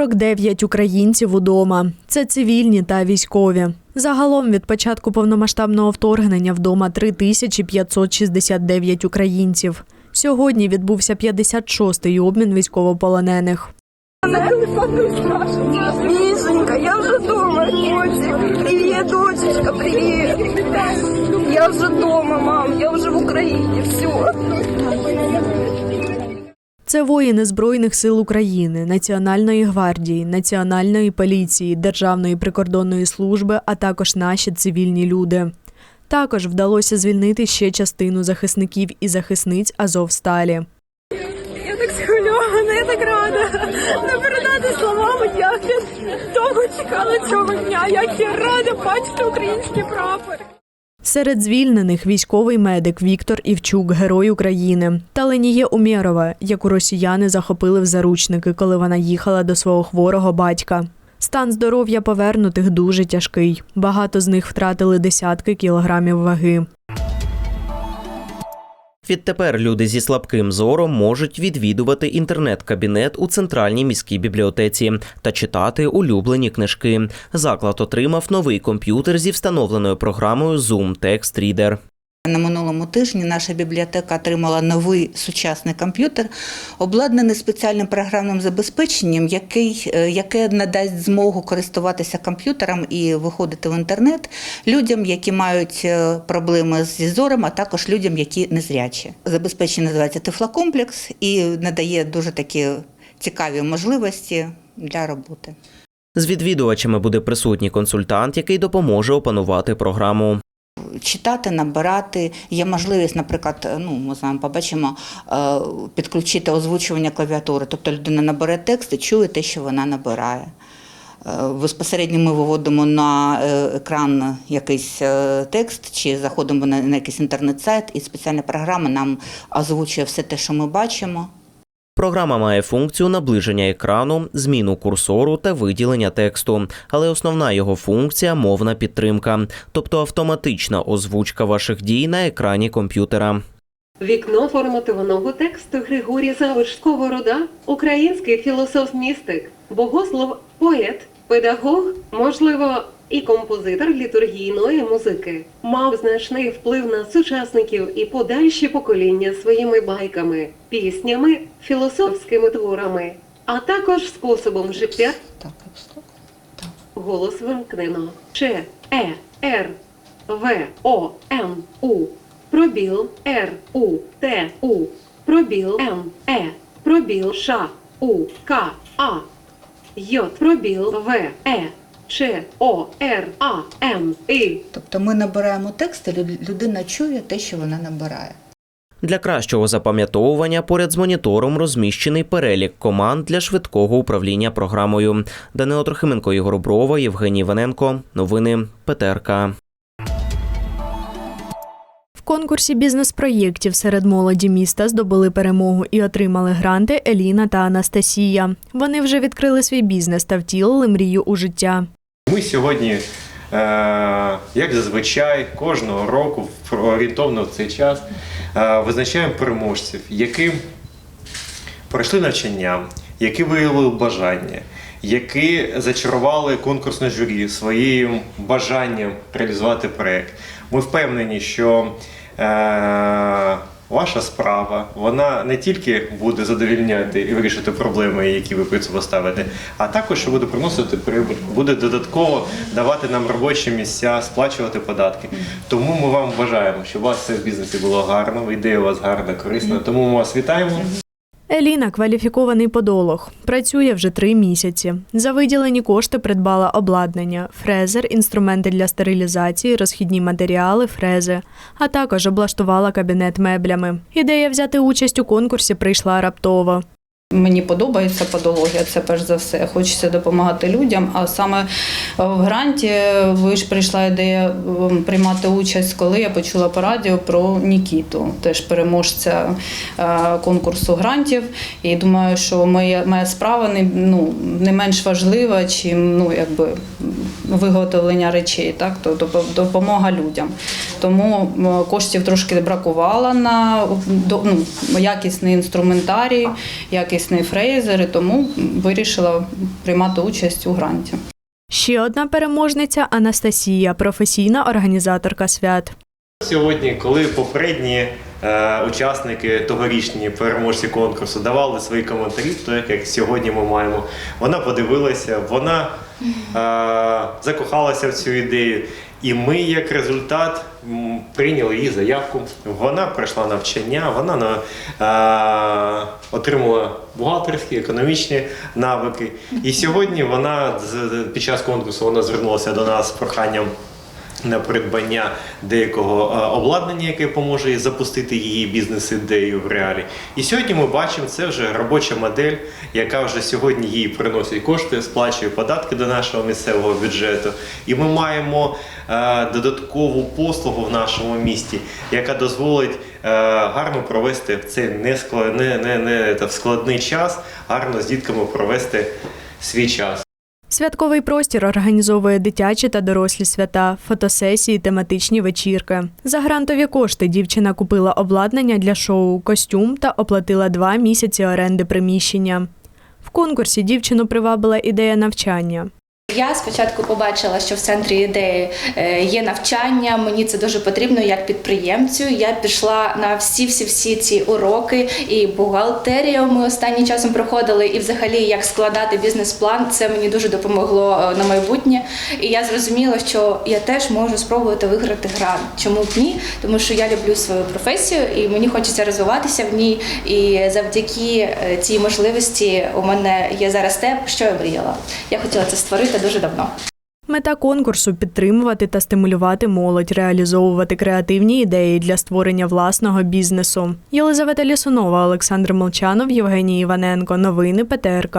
49 українців удома. Це цивільні та військові. Загалом від початку повномасштабного вторгнення вдома 3569 українців. Сьогодні відбувся 56-й обмін військовополонених. Мишенька, я вже дома, котик. Привет, дочечка, привет. Я вже дома, мам, я вже в Україні, все. Це воїни Збройних сил України, Національної гвардії, Національної поліції, Державної прикордонної служби, а також наші цивільні люди. Також вдалося звільнити ще частину захисників і захисниць Азовсталі. Я так схвильована, я так рада. Не передати словами, як я довго чекала цього дня, як я рада бачити український прапор. Серед звільнених військовий медик Віктор Івчук, герой України, та Леніє Умєрова, яку росіяни захопили в заручники, коли вона їхала до свого хворого батька. Стан здоров'я повернутих дуже тяжкий. Багато з них втратили десятки кілограмів ваги. Відтепер люди зі слабким зором можуть відвідувати інтернет-кабінет у центральній міській бібліотеці та читати улюблені книжки. Заклад отримав новий комп'ютер зі встановленою програмою Zoom Text Reader. На минулому тижні наша бібліотека отримала новий сучасний комп'ютер, обладнаний спеціальним програмним забезпеченням, який, е, яке надасть змогу користуватися комп'ютером і виходити в інтернет людям, які мають е, проблеми зі зором, а також людям, які незрячі. Забезпечення називається Тифлокомплекс і надає дуже такі цікаві можливості для роботи. З відвідувачами буде присутній консультант, який допоможе опанувати програму. Читати, набирати. Є можливість, наприклад, ну ми з вами побачимо, е, підключити озвучування клавіатури. Тобто людина набере текст і чує те, що вона набирає. Е, Безпосередньо ми виводимо на е, екран якийсь е, текст, чи заходимо на якийсь інтернет-сайт, і спеціальна програма нам озвучує все те, що ми бачимо. Програма має функцію наближення екрану, зміну курсору та виділення тексту, але основна його функція мовна підтримка, тобто автоматична озвучка ваших дій на екрані комп'ютера. Вікно форматованого тексту Григорій Завиш Сковорода, український філософ-містик, богослов, поет, педагог, можливо, і композитор літургійної музики. Мав значний вплив на сучасників і подальші покоління своїми байками, піснями, філософськими творами, а також способом життя Так. Голос вимкнено. Ч, Е, Р, В, О, М, У. Пробіл Р, У, Т, У. Пробіл М, Е. Пробіл Ш, У, К, А. Й, пробіл В, Е. Ч, О, Р, А, М, І. Тобто ми набираємо текст, і людина чує те, що вона набирає. Для кращого запам'ятовування поряд з монітором розміщений перелік команд для швидкого управління програмою. Данило Трохименко, Ігор Брова, Євгеній Іваненко. Новини ПТРК. В конкурсі бізнес-проєктів серед молоді міста здобули перемогу і отримали гранти Еліна та Анастасія. Вони вже відкрили свій бізнес та втілили мрію у життя. Ми сьогодні, е, як зазвичай, кожного року орієнтовно в цей час е, визначаємо переможців, які пройшли навчання, які виявили бажання, які зачарували конкурсне журі своїм бажанням реалізувати проєкт. Ми впевнені, що е, ваша справа вона не тільки буде задовільняти і вирішити проблеми, які ви перед собою ставите, а також буде приносити прибуток, буде додатково давати нам робочі місця, сплачувати податки. Тому ми вам бажаємо, щоб у вас все в бізнесі було гарно, ідея у вас гарна, корисна. Тому ми вас вітаємо. Еліна кваліфікований подолог. Працює вже три місяці. За виділені кошти придбала обладнання, фрезер, інструменти для стерилізації, розхідні матеріали, фрези, а також облаштувала кабінет меблями. Ідея взяти участь у конкурсі прийшла раптово. Мені подобається подологія, це перш за все. Хочеться допомагати людям. А саме в гранті ви ж прийшла ідея ем, приймати участь, коли я почула по радіо про Нікіту, теж переможця е, конкурсу грантів. І думаю, що моя, моя справа не, ну, не менш важлива, чим ну, якби, виготовлення речей, так то допомога людям. Тому коштів трошки бракувало на ну, якісний інструментарій, якісний фрейзер, і тому вирішила приймати участь у гранті. Ще одна переможниця Анастасія, професійна організаторка свят. Сьогодні, коли попередні е, учасники тогорічні переможці конкурсу давали свої коментарі, то як, як сьогодні ми маємо, вона подивилася, вона е, закохалася в цю ідею. І ми, як результат, прийняли її заявку. Вона пройшла навчання, вона на, е, отримала бухгалтерські, економічні навики. І сьогодні вона під час конкурсу вона звернулася до нас з проханням на придбання деякого е, обладнання, яке поможе запустити її бізнес-ідею в реалі. І сьогодні ми бачимо, це вже робоча модель, яка вже сьогодні їй приносить кошти, сплачує податки до нашого місцевого бюджету. І ми маємо е, додаткову послугу в нашому місті, яка дозволить е, гарно провести в цей не, скла- не, не, не, складний час, гарно з дітками провести свій час. Святковий простір організовує дитячі та дорослі свята, фотосесії, тематичні вечірки. За грантові кошти дівчина купила обладнання для шоу, костюм та оплатила два місяці оренди приміщення. В конкурсі дівчину привабила ідея навчання. Я спочатку побачила, що в центрі ідеї е, є навчання. Мені це дуже потрібно як підприємцю. Я пішла на всі всі всі ці уроки, і бухгалтерію ми останнім часом проходили, і взагалі як складати бізнес-план. Це мені дуже допомогло е, на майбутнє. І я зрозуміла, що я теж можу спробувати виграти грант. Чому б ні? Тому що я люблю свою професію, і мені хочеться розвиватися в ній. І завдяки е, цій можливості у мене є зараз те, що я мріяла. Я хотіла це створити дуже давно. Мета конкурсу підтримувати та стимулювати молодь, реалізовувати креативні ідеї для створення власного бізнесу. Єлизавета Лісунова, Олександр Молчанов, Євгеній Іваненко. Новини ПТРК.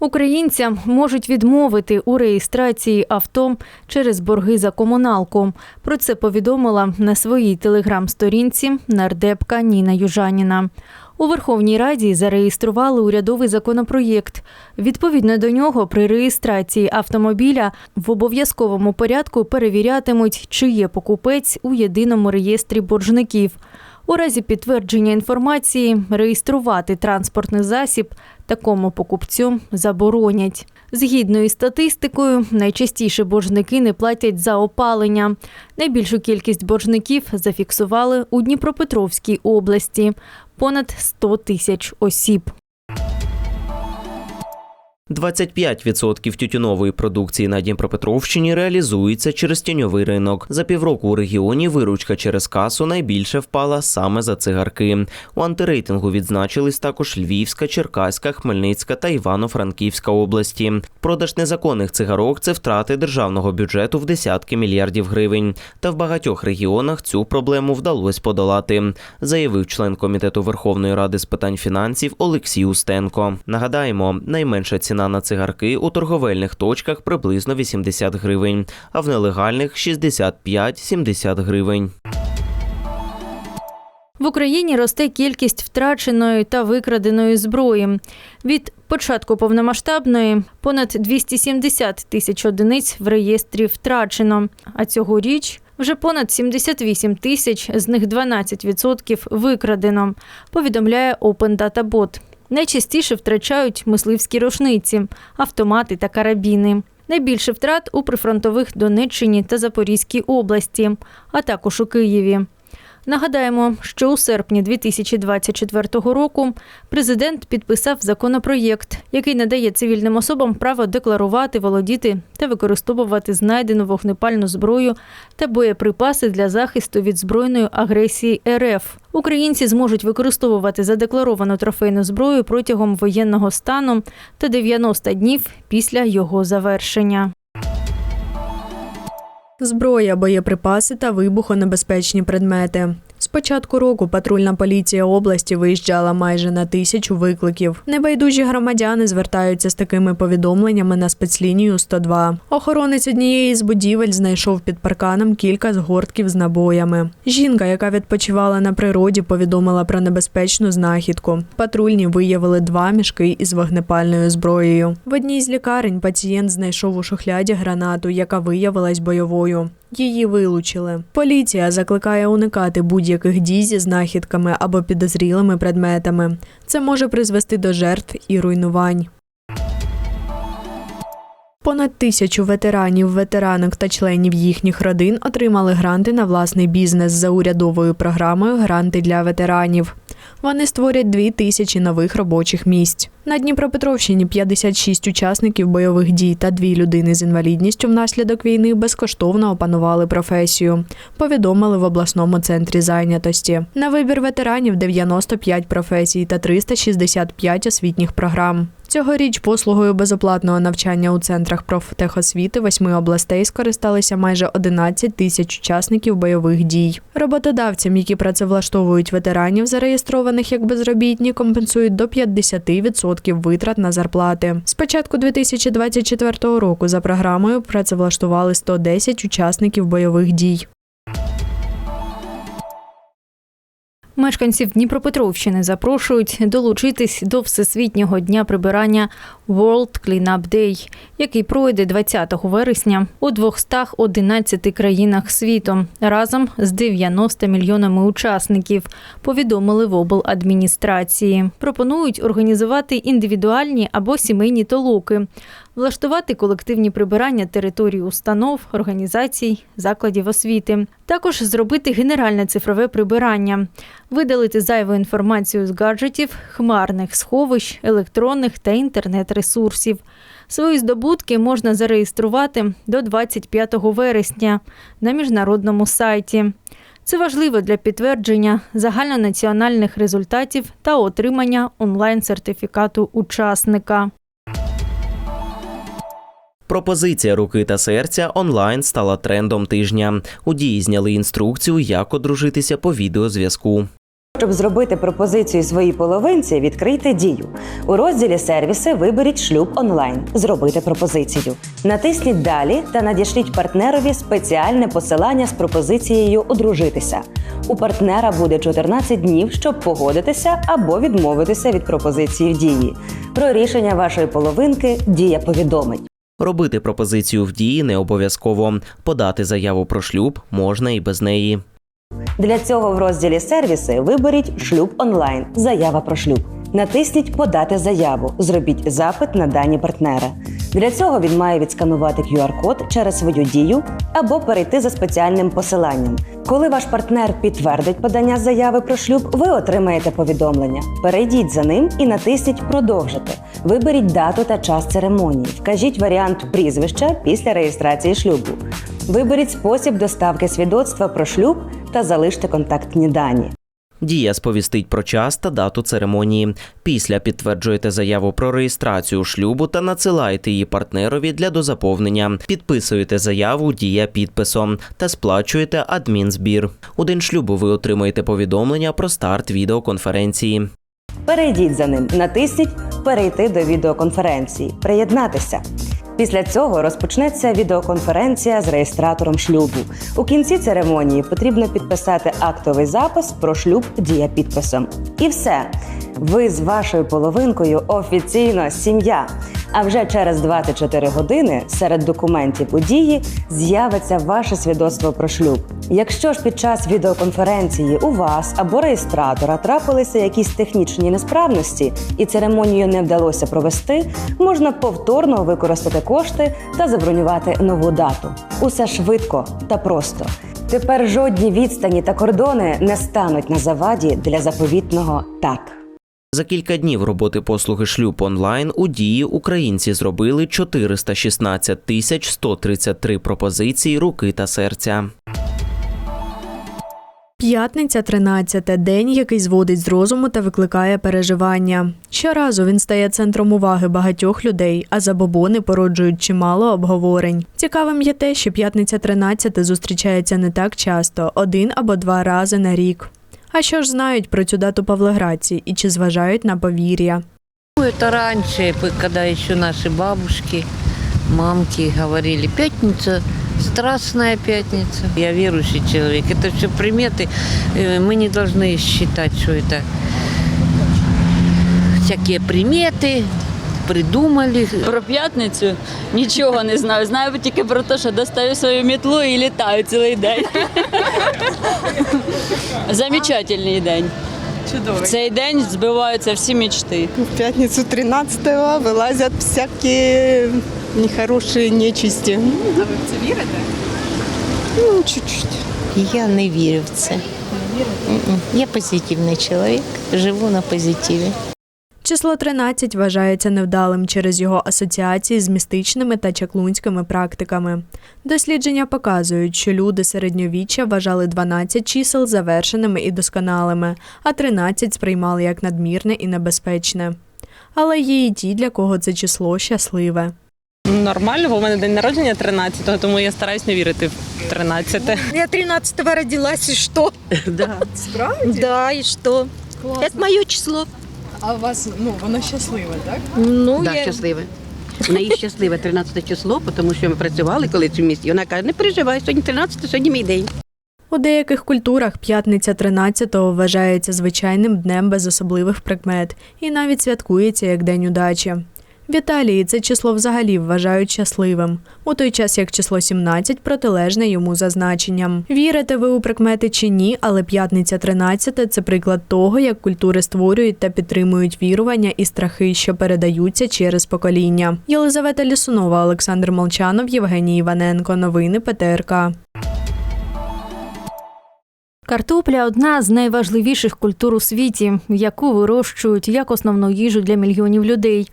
Українцям можуть відмовити у реєстрації авто через борги за комуналку. Про це повідомила на своїй телеграм-сторінці нардепка Ніна Южаніна. У Верховній Раді зареєстрували урядовий законопроєкт. Відповідно до нього, при реєстрації автомобіля в обов'язковому порядку перевірятимуть, чи є покупець у єдиному реєстрі боржників. У разі підтвердження інформації реєструвати транспортний засіб такому покупцю заборонять. Згідно із статистикою, найчастіше боржники не платять за опалення. Найбільшу кількість боржників зафіксували у Дніпропетровській області понад 100 тисяч осіб. 25% тютюнової продукції на Дніпропетровщині реалізується через тіньовий ринок. За півроку у регіоні виручка через касу найбільше впала саме за цигарки. У антирейтингу відзначились також Львівська, Черкаська, Хмельницька та Івано-Франківська області. Продаж незаконних цигарок це втрати державного бюджету в десятки мільярдів гривень. Та в багатьох регіонах цю проблему вдалося подолати, заявив член комітету Верховної Ради з питань фінансів Олексій Устенко. Нагадаємо, найменша ціна на цигарки у торговельних точках приблизно 80 гривень, а в нелегальних 65-70 гривень. В Україні росте кількість втраченої та викраденої зброї. Від початку повномасштабної понад 270 тисяч одиниць в реєстрі втрачено. А цьогоріч вже понад 78 тисяч, з них 12% викрадено, повідомляє Open Data Bot. Найчастіше втрачають мисливські рушниці, автомати та карабіни. Найбільше втрат у прифронтових Донеччині та Запорізькій області, а також у Києві. Нагадаємо, що у серпні 2024 року президент підписав законопроєкт, який надає цивільним особам право декларувати, володіти та використовувати знайдену вогнепальну зброю та боєприпаси для захисту від збройної агресії РФ. Українці зможуть використовувати задекларовану трофейну зброю протягом воєнного стану та 90 днів після його завершення. Зброя, боєприпаси та вибухонебезпечні предмети. З початку року патрульна поліція області виїжджала майже на тисячу викликів. Небайдужі громадяни звертаються з такими повідомленнями на спецлінію 102. Охоронець однієї з будівель знайшов під парканом кілька згортків з набоями. Жінка, яка відпочивала на природі, повідомила про небезпечну знахідку. Патрульні виявили два мішки із вогнепальною зброєю. В одній з лікарень пацієнт знайшов у шухляді гранату, яка виявилась бойовою. Її вилучили. Поліція закликає уникати будь-яких дій зі знахідками або підозрілими предметами. Це може призвести до жертв і руйнувань. Понад тисячу ветеранів, ветеранок та членів їхніх родин отримали гранти на власний бізнес за урядовою програмою Гранти для ветеранів. Вони створять дві тисячі нових робочих місць. На Дніпропетровщині 56 учасників бойових дій та дві людини з інвалідністю внаслідок війни безкоштовно опанували професію. Повідомили в обласному центрі зайнятості. На вибір ветеранів 95 професій та 365 освітніх програм. Цьогоріч послугою безоплатного навчання у центрах профтехосвіти восьми областей скористалися майже 11 тисяч учасників бойових дій. Роботодавцям, які працевлаштовують ветеранів, зареєстрованих як безробітні, компенсують до 50% витрат на зарплати. З початку 2024 року за програмою працевлаштували 110 учасників бойових дій. Мешканців Дніпропетровщини запрошують долучитись до Всесвітнього дня прибирання World Cleanup Day, який пройде 20 вересня у 211 країнах світу разом з 90 мільйонами учасників. Повідомили в обладміністрації. Пропонують організувати індивідуальні або сімейні толоки, влаштувати колективні прибирання територій установ, організацій, закладів освіти. Також зробити генеральне цифрове прибирання, видалити зайву інформацію з гаджетів, хмарних сховищ, електронних та інтернет-ресурсів. Свої здобутки можна зареєструвати до 25 вересня на міжнародному сайті. Це важливо для підтвердження загальнонаціональних результатів та отримання онлайн-сертифікату учасника. Пропозиція руки та серця онлайн стала трендом тижня. У дії зняли інструкцію, як одружитися по відеозв'язку. Щоб зробити пропозицію своїй половинці, відкрийте дію. У розділі сервіси виберіть шлюб онлайн, зробити пропозицію. Натисніть Далі та надішліть партнерові спеціальне посилання з пропозицією одружитися. У партнера буде 14 днів, щоб погодитися або відмовитися від пропозиції в дії. Про рішення вашої половинки дія повідомить. Робити пропозицію в дії не обов'язково. Подати заяву про шлюб можна і без неї. Для цього в розділі сервіси виберіть шлюб онлайн, заява про шлюб. Натисніть Подати заяву. Зробіть запит на дані партнера. Для цього він має відсканувати QR-код через свою дію або перейти за спеціальним посиланням. Коли ваш партнер підтвердить подання заяви про шлюб, ви отримаєте повідомлення. Перейдіть за ним і натисніть Продовжити. Виберіть дату та час церемонії. Вкажіть варіант прізвища після реєстрації шлюбу. Виберіть спосіб доставки свідоцтва про шлюб та залиште контактні дані. Дія сповістить про час та дату церемонії. Після підтверджуєте заяву про реєстрацію шлюбу та надсилаєте її партнерові для дозаповнення. Підписуєте заяву дія підписом та сплачуєте адмінзбір. У день шлюбу ви отримаєте повідомлення про старт відеоконференції. Перейдіть за ним, натисніть Перейти до відеоконференції, приєднатися. Після цього розпочнеться відеоконференція з реєстратором шлюбу. У кінці церемонії потрібно підписати актовий запис про шлюб дія підписом. І все. Ви з вашою половинкою офіційно сім'я. А вже через 24 години серед документів у дії з'явиться ваше свідоцтво про шлюб. Якщо ж під час відеоконференції у вас або реєстратора трапилися якісь технічні несправності і церемонію не вдалося провести, можна повторно використати кошти та забронювати нову дату. Усе швидко та просто. Тепер жодні відстані та кордони не стануть на заваді для заповітного так. За кілька днів роботи послуги шлюб онлайн у дії українці зробили 416 тисяч 133 пропозиції руки та серця. П'ятниця 13 день, який зводить з розуму та викликає переживання. Щоразу він стає центром уваги багатьох людей, а забобони породжують чимало обговорень. Цікавим є те, що п'ятниця 13 зустрічається не так часто, один або два рази на рік. А що ж знають про цю дату павлоградці і чи зважають на повір'я? Ну, Это раньше, п- когда еще наши бабушки, мамки говорили, пятница, страстная пятница. Я верующий человек. Это все приметы. Э, Мы не должны считать, что это всякие приметы, придумали. Про п'ятницю нічого не знаю. Знаю тільки про те, що достаю свою мітлу і літаю цілий день. Замечательний день. В цей день збиваються всі мечти. В пятницу 13-го вылазят всякие нехорошие нечисти. А ви в це вірите? Ну, чуть-чуть. Я не вірю в це. М-м. Я позитивний чоловік, живу на позитиві. Число 13 вважається невдалим через його асоціації з містичними та чаклунськими практиками. Дослідження показують, що люди середньовіччя вважали 12 чисел завершеними і досконалими, а 13 сприймали як надмірне і небезпечне. Але є і ті, для кого це число щасливе. Нормально, бо в мене день народження 13-го, тому я стараюсь не вірити в 13 Я 13-го родилась, и что? Да. Справді? Да, и что? Это мое число. А у вас, ну, вона щаслива, так? Ну, Да, я... щасливе. В неї щасливе 13 число, тому що ми працювали коли цю місті. Вона каже, не переживай, сьогодні 13, сьогодні мій день. У деяких культурах п'ятниця 13-го вважається звичайним днем без особливих прикмет і навіть святкується як День удачі. В Італії це число взагалі вважають щасливим, у той час як число 17 протилежне йому за значенням. Вірите ви у прикмети чи ні, але п'ятниця 13 – це приклад того, як культури створюють та підтримують вірування і страхи, що передаються через покоління. Єлизавета Лісунова, Олександр Молчанов, Євгеній Іваненко. Новини ПТРК. Картопля одна з найважливіших культур у світі, яку вирощують як основну їжу для мільйонів людей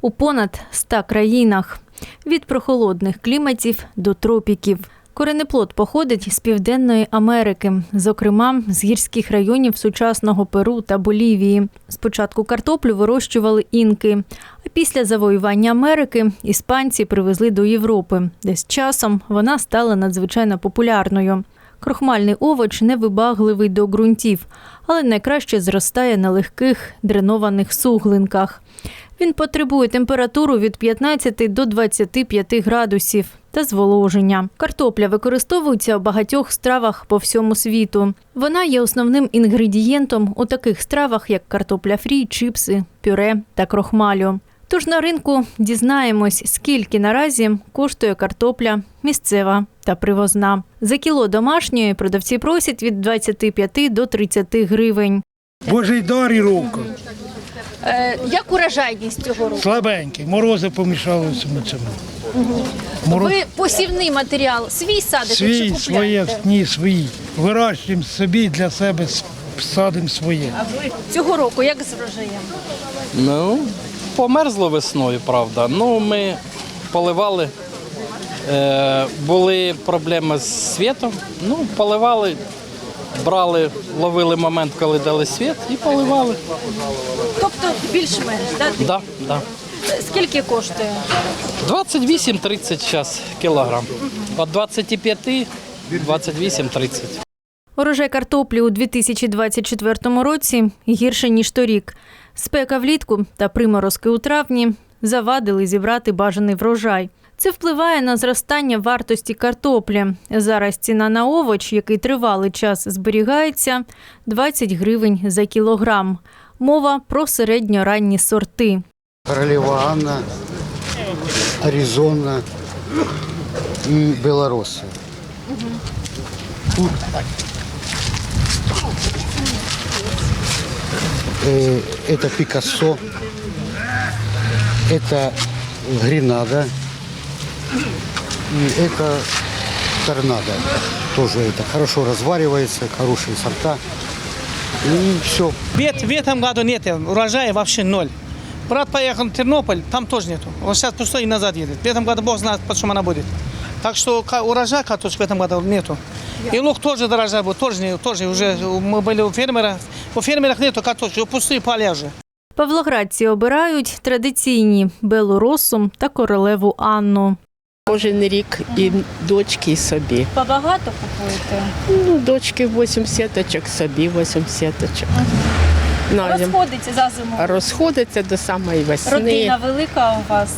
у понад 100 країнах від прохолодних кліматів до тропіків. Коренеплод походить з Південної Америки, зокрема з гірських районів сучасного Перу та Болівії. Спочатку картоплю вирощували інки, а після завоювання Америки іспанці привезли до Європи, де з часом вона стала надзвичайно популярною. Крохмальний овоч невибагливий до ґрунтів, але найкраще зростає на легких дренованих суглинках. Він потребує температуру від 15 до 25 градусів та зволоження. Картопля використовується у багатьох стравах по всьому світу. Вона є основним інгредієнтом у таких стравах, як картопля фрі, чипси, пюре та крохмалю. Тож на ринку дізнаємось, скільки наразі коштує картопля місцева та привозна. За кіло домашньої продавці просять від 25 до 30 гривень. Божий дар і рука. Е, як урожайність цього року? Слабенький. Морози помішали цьому цьому. Мороз... Ви посівний матеріал свій садите чи Свій, купляєте? своє, ні, свої. Вирощуємо собі для себе, с- садимо своє. Цього року як з врожаєм? Ну, померзло весною, правда. Ну, ми поливали. Е, були проблеми з світом. Ну, поливали, брали, ловили момент, коли дали світ, і поливали. Тобто більш-менш, так? Да, да. Скільки коштує? 28-30 зараз кілограм. Від 25 28-30. Урожай картоплі у 2024 році гірше ніж торік. Спека влітку та приморозки у травні завадили зібрати бажаний врожай. Це впливає на зростання вартості картоплі. Зараз ціна на овоч, який тривалий час зберігається, 20 гривень за кілограм. Мова про середньоранні сорти. Королева Анна, Аризона і Белоруси. Э, Это Пикассо, это Гренада, и это Торнадо. Тоже это хорошо разваривается, хорошие сорта. И все. Бед в этом году нет, урожая вообще ноль. Брат поехал в Тернополь, там тоже нету. Он сейчас пустой и назад едет. В этом году Бог знает, почему она будет. Так что ка- урожая картошки в этом году нету. И лук тоже дорожал, был, тоже, не- тоже уже мы были у фермера. У фермеров нету картошки, пустые поля уже. Павлоградці обирають традиційні белу росу та королеву Анну. Кожен рік і дочки, і собі. Побагато купуєте? Ну, дочки 8 сіточок, собі 8 сіточок. На зим. Розходиться за зиму. Розходиться до самої весни. Родина велика у вас.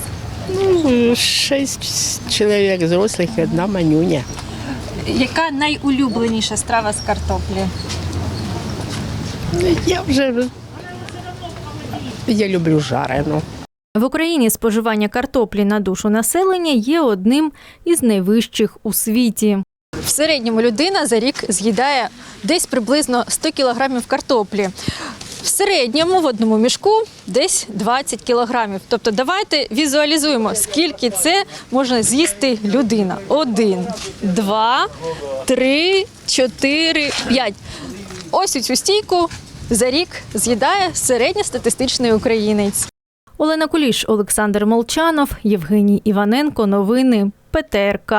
Ну, шість чоловік зрослих і одна манюня. Яка найулюбленіша страва з картоплі? Я вже я люблю жарену. В Україні споживання картоплі на душу населення є одним із найвищих у світі. В середньому людина за рік з'їдає десь приблизно 100 кілограмів картоплі. В середньому в одному мішку десь 20 кілограмів. Тобто давайте візуалізуємо, скільки це можна з'їсти людина. Один, два, три, чотири, п'ять. Ось у цю стійку за рік з'їдає середньостатистичний українець. Олена Куліш, Олександр Молчанов, Євгеній Іваненко. Новини ПТРК.